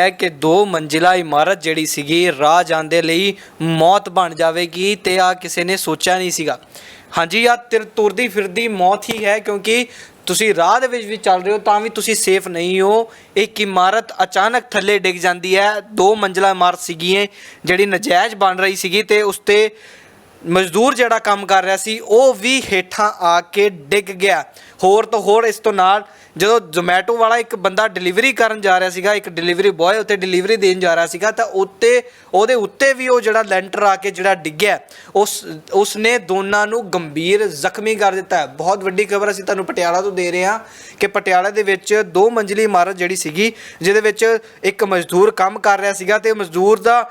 ਹੈ ਕਿ ਦੋ ਮੰਜ਼ਿਲਾ ਇਮਾਰਤ ਜਿਹੜੀ ਸੀਗੀ, ਰਾਹ ਜਾਂਦੇ ਲਈ ਮੌਤ ਬਣ ਜਾਵੇਗੀ ਤੇ ਆ ਕਿਸੇ ਨੇ ਸੋਚਿਆ ਨਹੀਂ ਸੀਗਾ। ਹਾਂਜੀ ਆ ਤਿਰ, ਤੁਰਦੀ ਫਿਰਦੀ ਮੌਤ ਹੀ ਹੈ ਕਿਉਂਕਿ ਤੁਸੀਂ ਰਾਹ ਦੇ ਵਿੱਚ ਵੀ ਚੱਲ ਰਹੇ ਹੋ ਤਾਂ ਵੀ ਤੁਸੀਂ ਸੇਫ ਨਹੀਂ ਹੋ। ਇੱਕ ਇਮਾਰਤ ਅਚਾਨਕ ਥੱਲੇ ਡਿੱਗ ਜਾਂਦੀ ਹੈ। ਦੋ ਮੰਜ਼ਿਲਾ ਇਮਾਰਤ ਸੀਗੀ ਜਿਹੜੀ ਨਜਾਇਜ਼ ਬਣ ਰਹੀ ਸੀਗੀ ਤੇ ਉਸ ਤੇ ਮਜ਼ਦੂਰ ਜਿਹੜਾ ਕੰਮ ਕਰ ਰਿਹਾ ਸੀ, ਉਹ ਵੀ ਹੇਠਾਂ ਆ ਕੇ ਡਿੱਗ ਗਿਆ। ਹੋਰ ਤੋਂ ਹੋਰ ਇਸ ਤੋਂ ਨਾਲ ਜਦੋਂ ਜ਼ੋਮੈਟੋ ਵਾਲਾ ਇੱਕ ਬੰਦਾ ਡਿਲੀਵਰੀ ਕਰਨ ਜਾ ਰਿਹਾ ਸੀਗਾ, ਇੱਕ ਡਿਲੀਵਰੀ ਬॉय ਉੱਤੇ ਡਿਲੀਵਰੀ ਦੇਣ ਜਾ ਰਿਹਾ ਸੀਗਾ, ਤਾਂ ਉੱਤੇ, ਉਹਦੇ ਉੱਤੇ ਵੀ ਉਹ ਜਿਹੜਾ ਲੈਂਟਰ ਆ ਕੇ ਜਿਹੜਾ ਡਿੱਗਿਆ। ਉਸ ਉਸ ਨੇ ਦੋਨਾਂ ਨੂੰ ਗੰਭੀਰ ਜ਼ਖਮੀ ਕਰ ਦਿੱਤਾ। ਬਹੁਤ ਵੱਡੀ ਖਬਰ ਅਸੀਂ ਤੁਹਾਨੂੰ ਪਟਿਆਲਾ ਤੋਂ ਦੇ ਰਹੇ ਹਾਂ ਕਿ ਪਟਿਆਲਾ ਦੇ ਵਿੱਚ ਦੋ ਮੰਜ਼ਲੀ ਇਮਾਰਤ ਜਿਹੜੀ ਸੀਗੀ, ਜਿਹਦੇ ਵਿੱਚ ਇੱਕ ਮਜ਼ਦੂਰ ਕੰਮ ਕਰ ਰਿਹਾ ਸੀਗਾ ਤੇ ਮਜ਼ਦੂਰ ਦਾ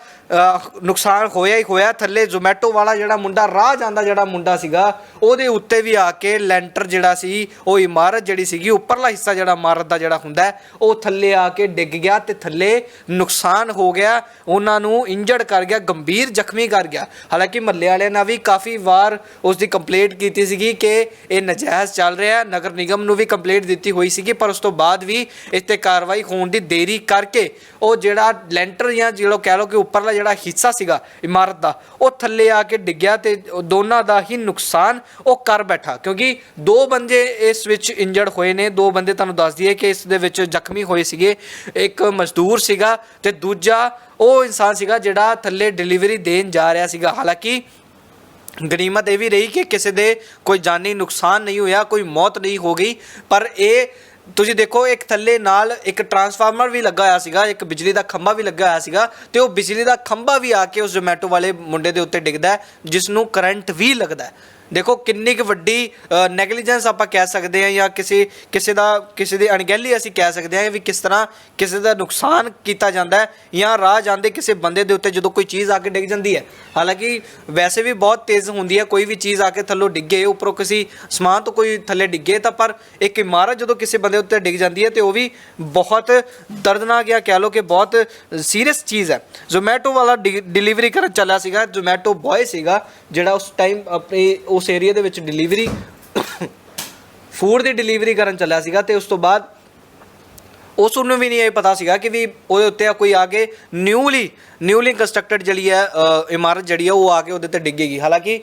ਨੁਕਸਾਨ ਹੋਇਆ ਹੀ ਹੋਇਆ। ਥੱਲੇ ਜ਼ੋਮੈਟੋ ਵਾਲਾ ਜਿਹੜਾ ਮੁੰਡਾ, ਰਾਹ ਜਾਂਦਾ ਜਿਹੜਾ ਮੁੰਡਾ ਸੀਗਾ, ਉਹਦੇ ਉੱਤੇ ਵੀ ਆ ਕੇ ਲੈਂਟਰ ਜਿਹੜਾ ਸੀ, ਉਹ ਇਮਾਰਤ ਜਿਹੜੀ ਸੀਗੀ, ਉੱਪਰਲਾ ਹਿੱਸਾ ਜਿਹੜਾ ਇਮਾਰਤ ਦਾ ਜਿਹੜਾ ਹੁੰਦਾ ਉਹ ਥੱਲੇ ਆ ਕੇ ਡਿੱਗ ਗਿਆ ਤੇ ਥੱਲੇ ਨੁਕਸਾਨ ਹੋ ਗਿਆ, ਉਹਨਾਂ ਨੂੰ ਇੰਜਰਡ ਕਰ ਗਿਆ, ਗੰਭੀਰ ਜ਼ਖਮੀ ਕਰ ਗਿਆ। ਹਾਲਾਂਕਿ ਮੱਲੇ ਵਾਲਿਆਂ ਨੇ ਵੀ ਕਾਫੀ ਵਾਰ ਉਸ ਦੀ ਕੰਪਲੇਂਟ ਕੀਤੀ ਸੀਗੀ ਕਿ ਇਹ ਨਜਾਇਜ਼ ਚੱਲ ਰਿਹਾ ਨਗਰ ਨਿਗਮ ਨੂੰ ਵੀ ਕੰਪਲੇਂਟ ਦਿੱਤੀ ਹੋਈ ਸੀਗੀ, ਪਰ ਉਸ ਤੋਂ ਬਾਅਦ ਵੀ ਇਸ ਤੇ ਕਾਰਵਾਈ ਹੋਣ ਦੀ ਦੇਰੀ ਕਰਕੇ ਉਹ ਜਿਹੜਾ ਲੈਂਟਰ ਜਾਂ ਜਿਹੜਾ ਕਹਿ ਲਓ ਕਿ ਉੱਪਰਲਾ ਜਿਹੜਾ ਹਿੱਸਾ ਸੀਗਾ ਇਮਾਰਤ ਦਾ, ਉਹ ਥੱਲੇ ਆ ਕੇ ਡਿੱਗਿਆ ਤੇ ਦੋਨਾਂ ਦਾ ਹੀ ਨੁਕਸਾਨ ਉਹ ਕਰ ਬੈਠਾ। ਕਿਉਂਕਿ ਦੋ ਬੰਦੇ ਇਸ ਵਿੱਚ ਇੰਜਰਡ ਹੋਏ ਨੇ। ਦੋ ਬੰਦੇ ਤੁਹਾਨੂੰ ਦੱਸ ਦਈਏ ਕਿ ਇਸ ਦੇ ਵਿੱਚ ਜ਼ਖਮੀ ਹੋਏ ਸੀਗੇ। ਇੱਕ ਮਜ਼ਦੂਰ ਸੀਗਾ ਤੇ ਦੂਜਾ ਉਹ ਇਨਸਾਨ ਸੀਗਾ ਜਿਹੜਾ ਥੱਲੇ ਡਿਲੀਵਰੀ ਦੇਣ ਜਾ ਰਿਹਾ ਸੀਗਾ। ਹਾਲਾਂਕਿ ਗਨੀਮਤ ਇਹ ਵੀ ਰਹੀ ਕਿ ਕਿਸੇ ਦੇ ਕੋਈ ਜਾਨੀ ਨੁਕਸਾਨ ਨਹੀਂ ਹੋਇਆ, ਕੋਈ ਮੌਤ ਨਹੀਂ ਹੋ ਗਈ, ਪਰ ਇਹ ਤੁਸੀਂ ਦੇਖੋ, ਇੱਕ ਥੱਲੇ ਨਾਲ ਇੱਕ ਟਰਾਂਸਫਾਰਮਰ ਵੀ ਲੱਗਾ ਹੋਇਆ ਸੀਗਾ, ਇੱਕ ਬਿਜਲੀ ਦਾ ਖੰਭਾ ਵੀ ਲੱਗਾ ਹੋਇਆ ਸੀਗਾ ਤੇ ਉਹ ਬਿਜਲੀ ਦਾ ਖੰਭਾ ਵੀ ਆ ਕੇ ਉਸ ਜ਼ੋਮੈਟੋ ਵਾਲੇ ਮੁੰਡੇ ਦੇ ਉੱਤੇ ਡਿੱਗਦਾ ਜਿਸ ਨੂੰ ਕਰੰਟ ਵੀ ਲੱਗਦਾ ਦੇਖੋ, ਕਿੰਨੀ ਕੁ ਵੱਡੀ ਨੈਗਲੀਜੈਂਸ ਆਪਾਂ ਕਹਿ ਸਕਦੇ ਹਾਂ ਜਾਂ ਕਿਸੇ ਕਿਸੇ ਦਾ, ਕਿਸੇ ਦੀ ਅਣਗਹਿਲੀ ਅਸੀਂ ਕਹਿ ਸਕਦੇ ਹਾਂ ਵੀ ਕਿਸ ਤਰ੍ਹਾਂ ਕਿਸੇ ਦਾ ਨੁਕਸਾਨ ਕੀਤਾ ਜਾਂਦਾ ਹੈ ਜਾਂ ਰਾਹ ਜਾਂਦੇ ਕਿਸੇ ਬੰਦੇ ਦੇ ਉੱਤੇ ਜਦੋਂ ਕੋਈ ਚੀਜ਼ ਆ ਕੇ ਡਿੱਗ ਜਾਂਦੀ ਹੈ। ਹਾਲਾਂਕਿ ਵੈਸੇ ਵੀ ਬਹੁਤ ਤੇਜ਼ ਹੁੰਦੀ ਹੈ, ਕੋਈ ਵੀ ਚੀਜ਼ ਆ ਕੇ ਥੱਲੋਂ ਡਿੱਗੇ, ਉੱਪਰੋਂ ਕਿਸੇ ਸਮਾਨ ਤੋਂ ਕੋਈ ਥੱਲੇ ਡਿੱਗੇ, ਤਾਂ ਪਰ ਇੱਕ ਇਮਾਰਤ ਜਦੋਂ ਕਿਸੇ ਬੰਦੇ ਉੱਤੇ ਡਿੱਗ ਜਾਂਦੀ ਹੈ ਤੇ ਉਹ ਵੀ ਬਹੁਤ ਦਰਦਨਾਕ ਜਾਂ ਕਹਿ ਲਓ ਕਿ ਬਹੁਤ ਸੀਰੀਅਸ ਚੀਜ਼ ਹੈ। ਜ਼ੋਮੈਟੋ ਵਾਲਾ ਡਿਲੀਵਰੀ ਕਰਨ ਚੱਲਿਆ ਸੀਗਾ ਜ਼ੋਮੈਟੋ ਬॉय ਸੀਗਾ, ਜਿਹੜਾ ਉਸ ਟਾਈਮ ਆਪਣੇ ਉਸ ਏਰੀਆ ਦੇ ਵਿੱਚ ਡਿਲੀਵਰੀ ਫੂਡ ਦੀ ਡਿਲੀਵਰੀ ਕਰਨ ਚੱਲਿਆ ਸੀਗਾ ਤੇ ਉਸ ਤੋਂ ਬਾਅਦ ਉਸ ਨੂੰ ਵੀ ਨਹੀਂ ਇਹ ਪਤਾ ਸੀਗਾ ਕਿ ਵੀ ਉਹਦੇ ਉੱਤੇ ਕੋਈ ਆ ਕੇ ਨਿਊਲੀ ਨਿਊਲੀ ਕੰਸਟਰਕਟਡ ਜਿਹੜੀ ਹੈ ਇਮਾਰਤ ਜਿਹੜੀ ਹੈ, ਉਹ ਆ ਕੇ ਉਹਦੇ ਤੇ ਡਿੱਗੇਗੀ। ਹਾਲਾਂਕਿ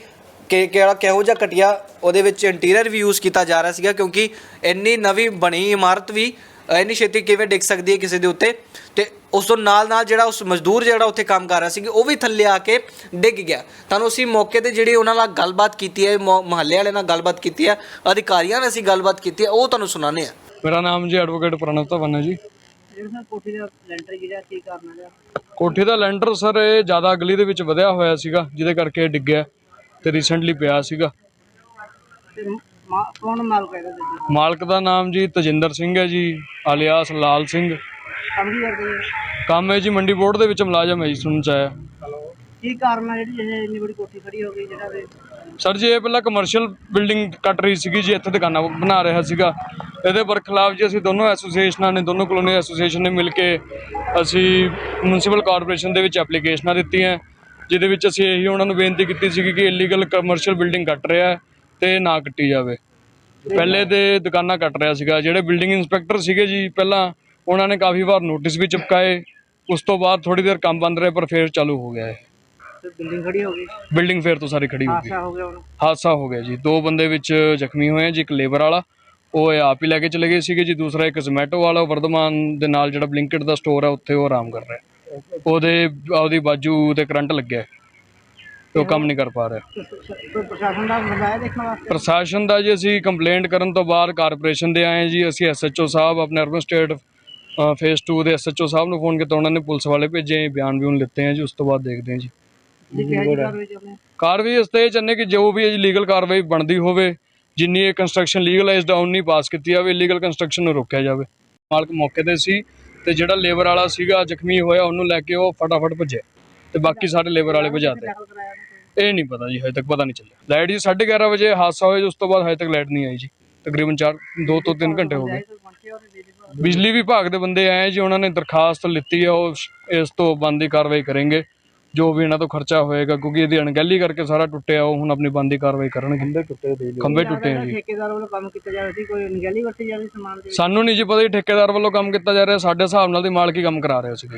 ਕਿ ਕਿਹੜਾ ਕਿਹੋ ਜਿਹਾ ਕਟਿਆ ਉਹਦੇ ਵਿੱਚ ਇੰਟੀਰੀਅਰ ਵੀ ਯੂਜ਼ ਕੀਤਾ ਜਾ ਰਿਹਾ ਸੀਗਾ ਕਿਉਂਕਿ ਇੰਨੀ ਨਵੀਂ ਬਣੀ ਇਮਾਰਤ ਵੀ ਇੰਨੀ ਛੇਤੀ ਕਿਵੇਂ ਡਿੱਗ ਸਕਦੀ ਹੈ ਕਿਸੇ ਦੇ ਉੱਤੇ? ਤੇ ਉਸ ਤੋਂ ਨਾਲ ਨਾਲ ਜਿਹੜਾ ਉਸ ਮਜ਼ਦੂਰ ਜਿਹੜਾ ਉੱਥੇ ਕੰਮ ਕਰ ਰਿਹਾ ਸੀ ਉਹ ਵੀ ਥੱਲੇ ਆ ਕੇ ਡਿੱਗ ਗਿਆ। ਤੁਹਾਨੂੰ ਅਸੀਂ ਮੌਕੇ ਤੇ ਜਿਹੜੀ ਉਹਨਾਂ ਨਾਲ ਗੱਲਬਾਤ ਕੀਤੀ ਹੈ ਮਹੱਲੇ ਵਾਲਿਆਂ ਨਾਲ ਗੱਲਬਾਤ ਕੀਤੀ ਹੈ ਅਧਿਕਾਰੀਆਂ ਨਾਲ ਅਸੀਂ ਗੱਲਬਾਤ ਕੀਤੀ ਹੈ ਉਹ ਤੁਹਾਨੂੰ ਸੁਣਾਉਂਦੇ ਹਾਂ। ਮੇਰਾ ਨਾਮ ਜੀ ਐਡਵੋਕੇਟ ਪ੍ਰਣਵ ਧਵਨ ਹੈ ਜੀ। ਕੋਠੀ ਦਾ ਲੈਂਟਰ ਜਿਹੜਾ ਕੀ ਕਰਨਾ ਦਾ ਕੋਠੀ ਦਾ ਲੈਂਟਰ ਸਰ ਇਹ ਜ਼ਿਆਦਾ ਗਲੀ ਦੇ ਵਿੱਚ ਵਧਿਆ ਹੋਇਆ ਸੀਗਾ ਜਿਹਦੇ ਕਰਕੇ ਡਿੱਗਿਆ ਤੇ ਰੀਸੈਂਟਲੀ ਪਿਆ ਸੀਗਾ। ਮਾ- ਕੌਣ ਮਾਲਕ ਹੈ ਇਹਦਾ ਜੀ? ਮਾਲਕ ਦਾ ਨਾਮ ਜੀ ਤਜਿੰਦਰ ਸਿੰਘ ਹੈ ਜੀ ਆਲਿਆਸ ਲਾਲ ਸਿੰਘ। ਕੰਮ ਕੀ ਕਰਦੇ ਜੀ? ਕੰਮ ਹੈ ਜੀ ਮੰਡੀ ਬੋਰਡ ਦੇ ਵਿੱਚ ਮੁਲਾਜ਼ਮ ਹੈ ਜੀ ਸੁਣਨ ਚ ਆਇਆ। ਕੀ ਕਾਰਨ ਹੈ ਜਿਹੜੀ ਇਹ ਇੰਨੀ ਬੜੀ ਕੋਠੀ ਖੜੀ ਹੋ ਗਈ ਜਿਹੜਾ ਦੇ ਸਰ ਜੀ ਇਹ ਪਹਿਲਾਂ ਕਮਰਸ਼ੀਅਲ ਬਿਲਡਿੰਗ ਕੱਟ ਰਹੀ ਸੀਗੀ ਜੀ ਇੱਥੇ ਦੁਕਾਨਾਂ ਬਣਾ ਰਿਹਾ ਸੀਗਾ। ਇਹਦੇ ਬਰਖਲਾਫ ਜੀ ਅਸੀਂ ਦੋਨੋਂ ਐਸੋਸੀਏਸ਼ਨਾਂ ਨੇ ਦੋਨੋਂ ਕਲੋਨੀ ਐਸੋਸੀਏਸ਼ਨ ਨੇ ਮਿਲ ਕੇ ਅਸੀਂ ਮਿਊਨਿਸਪਲ ਕਾਰਪੋਰੇਸ਼ਨ ਦੇ ਵਿੱਚ ਐਪਲੀਕੇਸ਼ਨਾਂ ਦਿੱਤੀਆਂ। ਜਿਹਦੇ ਵਿੱਚ ਅਸੀਂ ਇਹੀ ਉਹਨਾਂ ਨੂੰ ਬੇਨਤੀ ਕੀਤੀ ਸੀਗੀ ਕਿ ਇਲੀਗਲ ਕਮਰਸ਼ੀਅਲ ਬਿਲਡਿੰਗ ਕੱਟ ਰਿਹਾ ਹੈ। ਤੇ ਨਾ ਕੱਟੀ ਜਾਵੇ। ਪਹਿਲੇ ਤੇ ਦੁਕਾਨਾਂ ਕੱਟ ਰਿਹਾ ਸੀਗਾ। ਜਿਹੜੇ ਬਿਲਡਿੰਗ ਇੰਸਪੈਕਟਰ ਸੀਗੇ ਜੀ ਪਹਿਲਾਂ ਉਹਨਾਂ ਨੇ ਕਾਫੀ ਵਾਰ ਨੋਟਿਸ ਵੀ ਚਿਪਕਾਏ। ਉਸ ਤੋਂ ਬਾਅਦ ਥੋੜੀ ਦੇਰ ਕੰਮ ਬੰਦ ਰਿਹਾ ਪਰ ਫੇਰ ਚਾਲੂ ਹੋ ਗਿਆ ਹੈ ਤੇ ਬਿਲਡਿੰਗ ਖੜੀ ਹੋ ਗਈ? ਬਿਲਡਿੰਗ ਫੇਰ ਤੋਂ ਸਾਰੀ ਖੜੀ ਹੋ ਗਈ। ਹਾਸਾ ਹੋ ਗਿਆ ਹੁਣ? ਹਾਦਸਾ ਹੋ ਗਿਆ ਜੀ। ਦੋ ਬੰਦੇ ਵਿੱਚ ਜ਼ਖਮੀ ਹੋਏ ਆ ਜੀ ਇੱਕ ਲੇਬਰ ਵਾਲਾ। ਉਹ ਇਹ ਆਪ ਹੀ ਲੈ ਕੇ ਚਲੇ ਗਏ ਸੀਗੇ ਜੀ। ਦੂਸਰਾ ਇੱਕ ਜ਼ੋਮੈਟੋ ਵਾਲਾ। ਉਹ ਵਰਧਮਾਨ ਦੇ ਨਾਲ ਜਿਹੜਾ ਬਲਿੰਕਟ ਦਾ ਸਟੋਰ ਹੈ ਉੱਥੇ ਉਹ ਆਰਾਮ ਕਰ ਰਿਹਾ। ਉਹਦੇ ਉਹਦੀ ਬਾਜੂ ਤੇ ਕਰੰਟ ਲੱਗਿਆ। ਹੈ ਤੇ ਉਹ ਕੰਮ ਨਹੀਂ ਕਰ ਪਾ ਰਿਹਾ। ਕੋਈ ਪ੍ਰਸ਼ਾਸਨ ਦਾ ਬੰਦਾ ਹੈ ਦੇਖਣ ਵਾਸਤੇ? ਪ੍ਰਸ਼ਾਸਨ ਦਾ ਜੀ ਅਸੀਂ ਕੰਪਲੇਂਟ ਕਰਨ ਤੋਂ ਬਾਅਦ ਕਾਰਪੋਰੇਸ਼ਨ ਦੇ ਆਏ ਜੀ। ਅਸੀਂ ਐਸਐਚਓ ਸਾਹਿਬ ਆਪਣੇ ਅਰਬਨ ਸਟੇਟ ਫੇਸ 2 ਦੇ ਐਸਐਚਓ ਸਾਹਿਬ ਨੂੰ ਫੋਨ ਕੀਤਾ। ਉਹਨਾਂ ਨੇ ਪੁਲਿਸ ਵਾਲੇ ਭੇਜੇ ਬਿਆਨ ਵੀ ਹੁਣ ਲਿੱਤੇ ਆ ਜੀ। ਉਸ ਤੋਂ ਬਾਅਦ ਦੇਖਦੇ ਹਾਂ ਜੀ। ਕਾਰਵਾਈ ਆ? ਇਸ ਤੇ ਚਾਹੁੰਦੇ ਕਿ ਜੋ ਵੀ ਲੀਗਲ ਕਾਰਵਾਈ ਬਣਦੀ ਹੋਵੇ। ਜਿੰਨੀ ਇਹ ਕੰਸਟਰਕਸ਼ਨ ਲੀਗਲਾਈਜ਼ਡ ਆ ਉਨੀ ਪਾਸ ਕੀਤੀ ਜਾਵੇ। ਇਲੀਗਲ ਕੰਸਟਰਕਸ਼ਨ ਨੂੰ ਰੋਕਿਆ ਜਾਵੇ। ਮਾਲਕ ਮੌਕੇ ਤੇ ਸੀ ਤੇ ਜਿਹੜਾ ਲੇਬਰ ਵਾਲਾ ਸੀਗਾ ਜ਼ਖਮੀ ਹੋਇਆ ਉਹਨੂੰ ਲੈ ਕੇ ਉਹ ਫਟਾਫਟ ਭੱਜਿਆ। ਤੇ ਬਾਕੀ ਸਾਰੇ ਲੇਬਰ ਵਾਲੇ ਭਜਾਤੇ? ਇਹ ਨਹੀਂ ਪਤਾ ਜੀ ਹਜੇ ਤੱਕ ਪਤਾ ਨਹੀਂ ਚੱਲਿਆ। ਲਾਈਟ ਜੀ 11:30 ਵਜੇ ਹਾਦਸਾ ਹੋਇਆ ਜੀ ਉਸ ਤੋਂ ਬਾਅਦ ਹਜੇ ਤੱਕ ਲਾਈਟ ਨਹੀਂ ਆਈ ਜੀ। ਤਕਰੀਬਨ 4 2 ਤੋਂ 3 ਘੰਟੇ ਹੋ ਗਏ। ਬਿਜਲੀ ਵਿਭਾਗ? ਦੇ ਬੰਦੇ ਆਏ ਜੀ ਉਹਨਾਂ ਨੇ ਦਰਖਾਸਤ ਲਿੱਤੀ ਹੈ ਉਹ ਸ਼- ਇਸ ਤੋਂ ਬੰਦੀ ਕਾਰਵਾਈ ਕਰਨਗੇ। ਜੋ ਵੀ ਇਹਨਾਂ ਤੋਂ ਖਰਚਾ ਹੋਏਗਾ ਕਿਉਂਕਿ ਇਹਦੀ ਅਣਗਹਿਲੀ ਕਰਕੇ ਸਾਰਾ ਟੁੱਟਿਆ ਉਹ ਹੁਣ ਆਪਣੀ ਬੰਦੀ ਕਾਰਵਾਈ ਕਰਨਗੇ। ਖੰਭੇ ਟੁੱਟੇ ਖੰਭੇ ਟੁੱਟੇ ਆ ਜੀ। ਠੇਕੇਦਾਰ ਵੱਲੋਂ ਕੰਮ ਕੀਤਾ ਜਾ ਰਿਹਾ ਸੀ ਕੋਈ ਨਿਗਰਾਨੀ ਵਰਤੀ ਜਾ ਰਹੀ ਸਮਾਨ ਦੇ ਵਿੱਚ? ਸਾਨੂੰ ਨਹੀਂ ਜੀ ਪਤਾ ਜੀ ਠੇਕੇਦਾਰ ਵੱਲੋਂ ਕੰਮ ਕੀਤਾ ਜਾ ਰਿਹਾ ਸਾਡੇ ਹਿਸਾਬ ਨਾਲ ਦੀ ਮਾਲਕੀ ਕੰਮ ਕਰਾ ਰਿਹਾ ਸੀਗਾ ਜੀ।